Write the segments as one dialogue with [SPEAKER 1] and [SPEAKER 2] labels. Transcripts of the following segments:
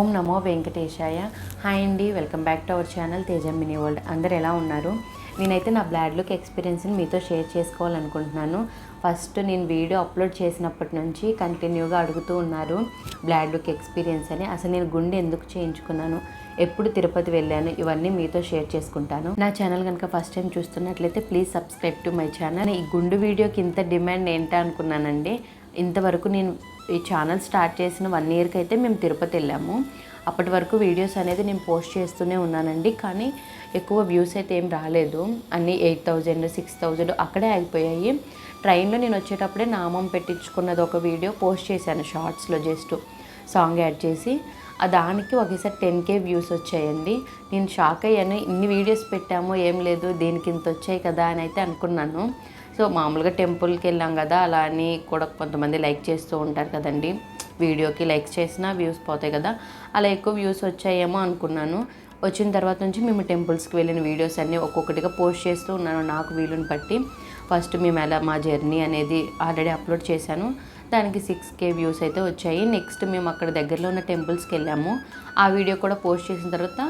[SPEAKER 1] ఓం నమో వెంకటేశాయ. హాయ్ అండి welcome back to our channel Tejam mini world. అందరు ఎలా ఉన్నారు? నేనైతే నా బ్లాడ్ లుక్ ఎక్స్పీరియన్స్ని మీతో షేర్ చేసుకోవాలనుకుంటున్నాను. ఫస్ట్ నేను వీడియో అప్లోడ్ చేసినప్పటి నుంచి కంటిన్యూగా అడుగుతూ ఉన్నారు బ్లాడ్ లుక్ ఎక్స్పీరియన్స్ అని. అసలు నేను గుండె ఎందుకు చేయించుకున్నాను? ఎప్పుడు తిరుపతి వెళ్ళాను? ఇవన్నీ మీతో షేర్ చేసుకుంటాను. నా ఛానల్ కనుక ఫస్ట్ టైం చూస్తున్నట్లయితే please subscribe to my channel. ఈ గుండు వీడియోకి ఇంత డిమాండ్ ఏంటా అనుకున్నానండి. ఇంతవరకు నేను ఈ ఛానల్ స్టార్ట్ చేసిన వన్ ఇయర్కి అయితే మేము తిరుపతి వెళ్ళాము. అప్పటి వరకు వీడియోస్ అనేది నేను పోస్ట్ చేస్తూనే ఉన్నానండి. కానీ ఎక్కువ వ్యూస్ అయితే ఏం రాలేదు. అన్నీ ఎయిట్ థౌజండ్ సిక్స్ థౌజండ్ అక్కడే ఆగిపోయాయి. ట్రైన్లో నేను వచ్చేటప్పుడే నామం పెట్టించుకున్నది ఒక వీడియో పోస్ట్ చేశాను షార్ట్స్లో జస్ట్ సాంగ్ యాడ్ చేసి. దానికి ఒకేసారి టెన్ కే వ్యూస్ వచ్చాయండి. నేను షాక్ అయ్యాను. ఇన్ని వీడియోస్ పెట్టాము ఏం లేదు దీనికి ఇంత వచ్చాయి కదా అని అయితే అనుకున్నాను. సో మామూలుగా టెంపుల్కి వెళ్ళాం కదా అలా అని కూడా కొంతమంది లైక్ చేస్తూ ఉంటారు కదండి. వీడియోకి లైక్స్ చేసినా వ్యూస్ పోతాయి కదా అలా ఎక్కువ వ్యూస్ వచ్చాయేమో అనుకున్నాను. వచ్చిన తర్వాత నుంచి మేము టెంపుల్స్కి వెళ్ళిన వీడియోస్ అన్నీ ఒక్కొక్కటిగా పోస్ట్ చేస్తూ ఉన్నాను నాకు వీలుని బట్టి. ఫస్ట్ మేము ఎలా మా జర్నీ అనేది ఆల్రెడీ అప్లోడ్ చేశాను. దానికి సిక్స్ కే వ్యూస్ అయితే వచ్చాయి. నెక్స్ట్ మేము అక్కడ దగ్గరలో ఉన్న టెంపుల్స్కి వెళ్ళాము. ఆ వీడియో కూడా పోస్ట్ చేసిన తర్వాత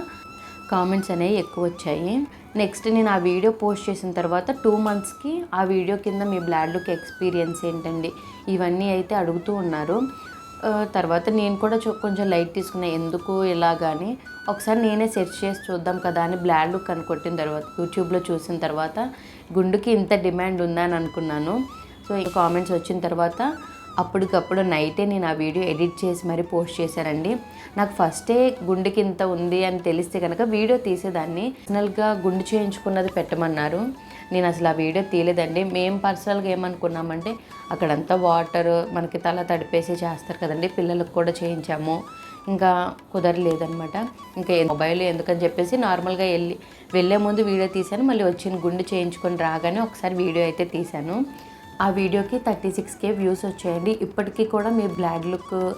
[SPEAKER 1] కామెంట్స్ అనేవి ఎక్కువ వచ్చాయి. నెక్స్ట్ నేను ఆ వీడియో పోస్ట్ చేసిన తర్వాత టూ మంత్స్కి ఆ వీడియో కింద మీ బ్లాడ్ లుక్ ఎక్స్పీరియన్స్ ఏంటండి? ఇవన్నీ అయితే అడుగుతూ ఉన్నారు. తర్వాత నేను కూడా చూ- కొంచెం లైట్ తీసుకున్నా. ఎందుకు ఇలా కానీ ఒకసారి నేనే సెర్చ్ చేసి చూద్దాం కదా అని బ్లాడ్ లుక్ అని కొట్టిన తర్వాత యూట్యూబ్లో చూసిన తర్వాత గుండుకి ఇంత డిమాండ్ ఉందని అనుకున్నాను. సో ఈ కామెంట్స్ వచ్చిన తర్వాత అప్పటికప్పుడు నైటే నేను ఆ వీడియో ఎడిట్ చేసి మరీ పోస్ట్ చేశానండి. నాకు ఫస్టే గుండెకి ఇంత ఉంది అని తెలిస్తే కనుక వీడియో తీసేదాన్ని. పర్సనల్గా గుండు చేయించుకున్నది పెట్టమన్నారు. నేను అసలు ఆ వీడియో తీయలేదండి. మేము పర్సనల్గా ఏమనుకున్నామంటే అక్కడంతా వాటర్ మనకి తల తడిపేసి చేస్తారు కదండి పిల్లలకు కూడా చేయించాము. ఇంకా కుదరలేదనమాట ఇంకా ఏ- మొబైల్ ఎందుకని చెప్పేసి నార్మల్గా వెళ్ళి వెళ్ళే ముందు వీడియో తీశాను. మళ్ళీ వచ్చిన గుండు చేయించుకొని రాగానే ఒకసారి వీడియో అయితే తీశాను. ఆ వీడియోకి థర్టీ సిక్స్ కే వ్యూస్ వచ్చాయండి. ఇప్పటికీ కూడా మీ బ్లాడ్ లుక్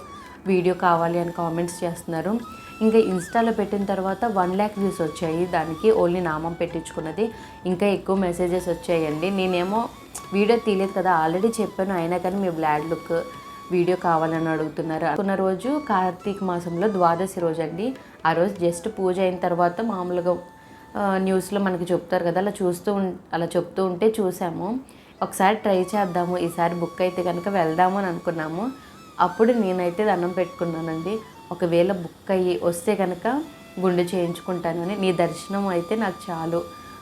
[SPEAKER 1] వీడియో కావాలి అని కామెంట్స్ చేస్తున్నారు. ఇంకా ఇన్స్టాలో పెట్టిన తర్వాత వన్ ల్యాక్ వ్యూస్ వచ్చాయి. దానికి ఓన్లీ నామం పెట్టించుకున్నది. ఇంకా ఎక్కువ మెసేజెస్ వచ్చాయండి. నేనేమో వీడియో తీయలేదు కదా ఆల్రెడీ చెప్పాను. అయినా కానీ మీ బ్లాడ్ లుక్ వీడియో కావాలని అడుగుతున్నారు. అనుకున్న రోజు కార్తీక మాసంలో ద్వాదశి రోజు అండి ఆ రోజు జస్ట్ పూజ అయిన తర్వాత మామూలుగా న్యూస్లో మనకి చెప్తారు కదా అలా చూస్తూ ఉం- అలా చెప్తూ ఉంటే చూసాము. ఒకసారి ట్రై చేద్దాము ఈసారి బుక్ అయితే కనుక వెళ్దాము అని అనుకున్నాము. అప్పుడు నేనైతే దండం పెట్టుకున్నానండి. ఒకవేళ బుక్ అయ్యి వస్తే కనుక గుండె చేయించుకుంటానని నీ దర్శనం అయితే నాకు చాలు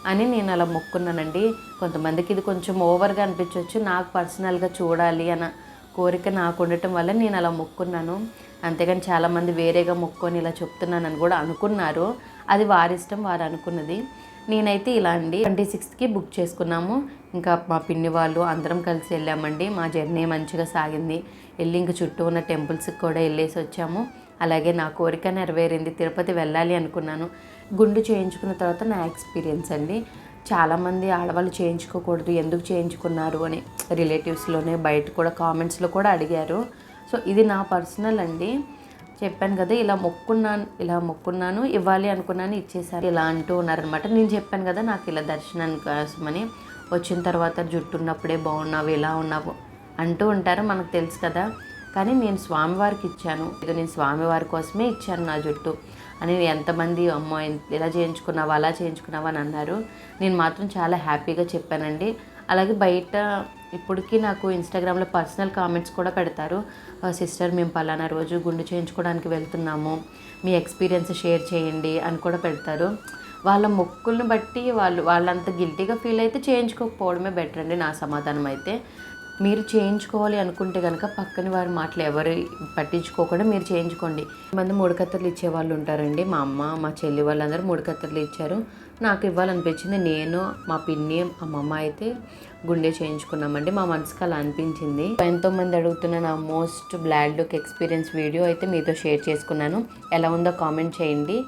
[SPEAKER 1] అని నేను అలా మొక్కున్నానండి. కొంతమందికి ఇది కొంచెం ఓవర్గా అనిపించవచ్చు నాకు పర్సనల్గా చూడాలి అన్న కోరిక నాకు ఉండటం వల్ల నేను అలా మొక్కున్నాను. అంతేగాని చాలామంది వేరేగా మొక్కొని ఇలా చెప్తున్నానని కూడా అనుకున్నారు. అది వారి ఇష్టం వారు అనుకున్నది. నేనైతే ఇలా అండి. ట్వంటీ సిక్స్త్కి బుక్ చేసుకున్నాము. ఇంకా మా పిన్ని వాళ్ళు అందరం కలిసి వెళ్ళామండి. మా జర్నీ మంచిగా సాగింది. వెళ్ళి ఇంక చుట్టూ ఉన్న టెంపుల్స్కి కూడా వెళ్ళేసి వచ్చాము. అలాగే నా కోరిక నెరవేరింది. తిరుపతి వెళ్ళాలి అనుకున్నాను. గుండు చేయించుకున్న తర్వాత నా ఎక్స్పీరియన్స్ అండి. చాలామంది ఆడవాళ్ళు చేయించుకోకూడదు ఎందుకు చేయించుకున్నారు అని రిలేటివ్స్లోనే బయట కూడా కామెంట్స్లో కూడా అడిగారు. సో ఇది నా పర్సనల్ అండి. చెప్పాను కదా ఇలా మొక్కున్నాను ఇలా మొక్కున్నాను ఇవ్వాలి అనుకున్నాను ఇచ్చేసారు ఇలా అంటూ ఉన్నారనమాట నేను చెప్పాను కదా నాకు ఇలా దర్శనం కోసమని వచ్చిన తర్వాత జుట్టు ఉన్నప్పుడే బాగున్నావు ఇలా ఉన్నావు అంటూ ఉంటారు మనకు తెలుసు కదా. కానీ నేను స్వామివారికి ఇచ్చాను. ఇక నేను స్వామివారి కోసమే ఇచ్చాను నా జుట్టు అని ఎంతమంది అమ్మో ఇలా చేయించుకున్నావా అలా చేయించుకున్నావా అని అన్నారు. నేను మాత్రం చాలా హ్యాపీగా చెప్పానండి. అలాగే బయట ఇప్పటికీ నాకు ఇన్స్టాగ్రామ్లో పర్సనల్ కామెంట్స్ కూడా పెడతారు. సిస్టర్ మేము పలానా రోజు గుండు చేయించుకోవడానికి వెళ్తున్నాము. మీ ఎక్స్పీరియన్స్ షేర్ చేయండి అని కూడా పెడతారు. వాళ్ళ మొక్కులను బట్టి వాళ్ళు వాళ్ళంత గిల్టీగా ఫీల్ అయితే చేయించుకోకపోవడమే బెటర్ అండి నా సమాధానం అయితే. మీరు చేయించుకోవాలి అనుకుంటే కనుక పక్కన వారి మాటలు ఎవరు పట్టించుకోకుండా మీరు చేయించుకోండి. మంది మూడు కత్తెరలు ఇచ్చే వాళ్ళు ఉంటారండి. మా అమ్మ మా చెల్లి వాళ్ళందరూ మూడు ఇచ్చారు. నాకు ఇవ్వాలనిపించింది. నేను మా పిన్ని అమ్మమ్మ అయితే గుండె చేయించుకున్నామండి. మా మనసుకు అలా అనిపించింది. ఎంతోమంది అడుగుతున్న నా most bald look experience video అయితే మీతో షేర్ చేసుకున్నాను. ఎలా ఉందో కామెంట్ చేయండి.